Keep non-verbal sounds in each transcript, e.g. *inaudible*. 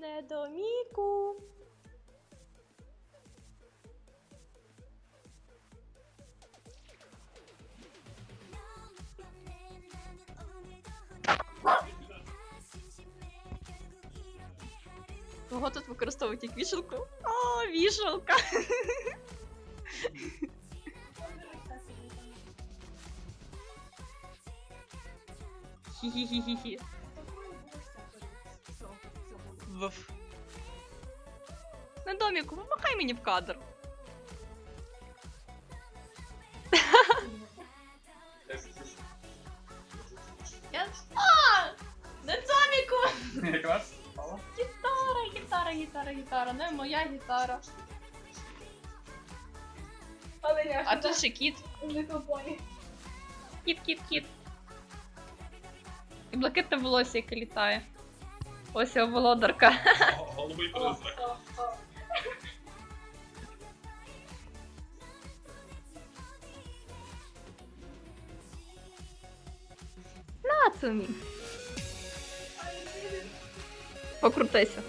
Недоміку. Кого тут використовують як вішалку? О, вішалка! Хі-хі-хі-хі-хі. Вф. На доміку, помахай мені в кадр. Я... А! На доміку! Якраз. Гітара, гітара, гітара, гітара. Не моя гітара. Але я А тут ще кіт. Кіт, кіт, кіт. І блакитне волосся, яке літає. Ось його володарка. Голубий призрак. Нацумі. Покрутися.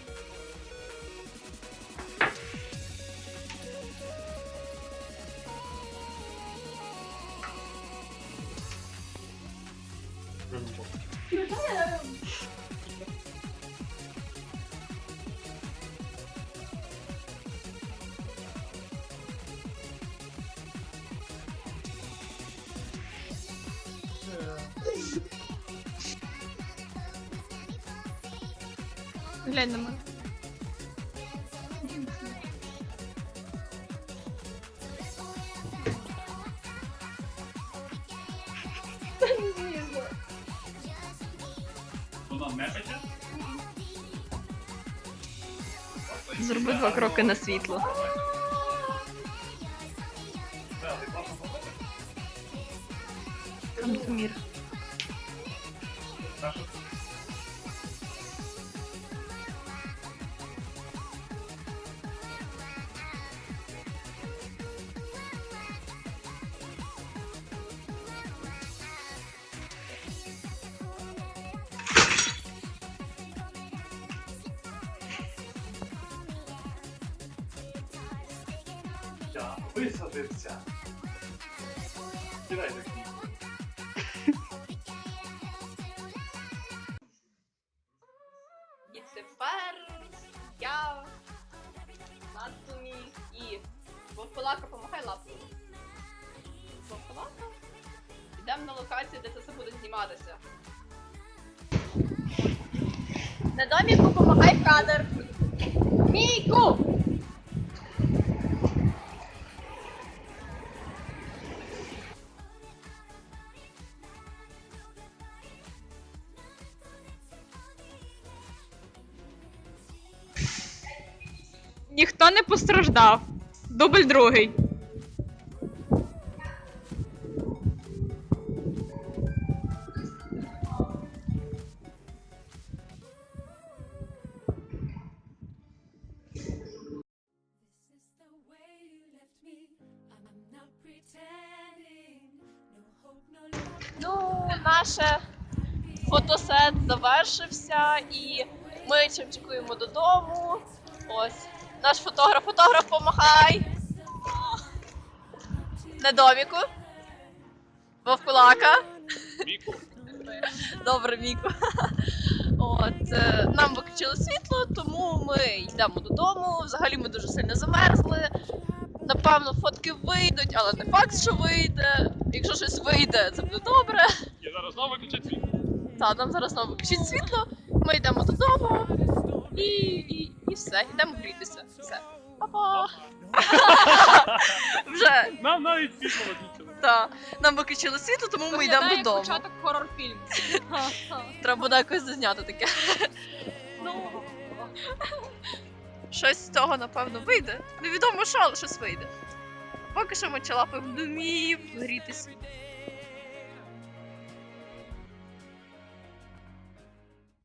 Глянь на мене. Зроби два кроки на світло. Так, ти Кантумір. Висадився. Кидай так. І тепер я Нацумі і Вовкулака помахай лапою. Вовкулака. Йдемо на локацію, де це все буде зніматися. На доміку помахай в кадр. Мійку! Ніхто не постраждав. Дубль другий. Ну, наше фотосет завершився і ми чекуємо додому. Ось. Наш фотограф, фотограф, помахай. На доміку. Вовкулака. Віку. Добре, Міко. От, е, нам виключили світло, тому ми йдемо додому. Взагалі ми дуже сильно замерзли. Напевно, фотки вийдуть, але не факт, що вийде. Якщо щось вийде, це буде добре. Я зараз знову виключить світ. Та нам зараз знову виключить світло. Ми йдемо додому і, і, все, йдемо грітися. Все. Па-па. *laughs* Вже Нам навіть світло виключили. та нам виключили світло, тому ми йдемо додому. початок хорор-фільму. *laughs* Треба буде якось зазняти таке. *laughs* Ну. Щось з цього, напевно, вийде. Невідомо що, але щось вийде. Поки що ми чалапаємо в домів, грітися.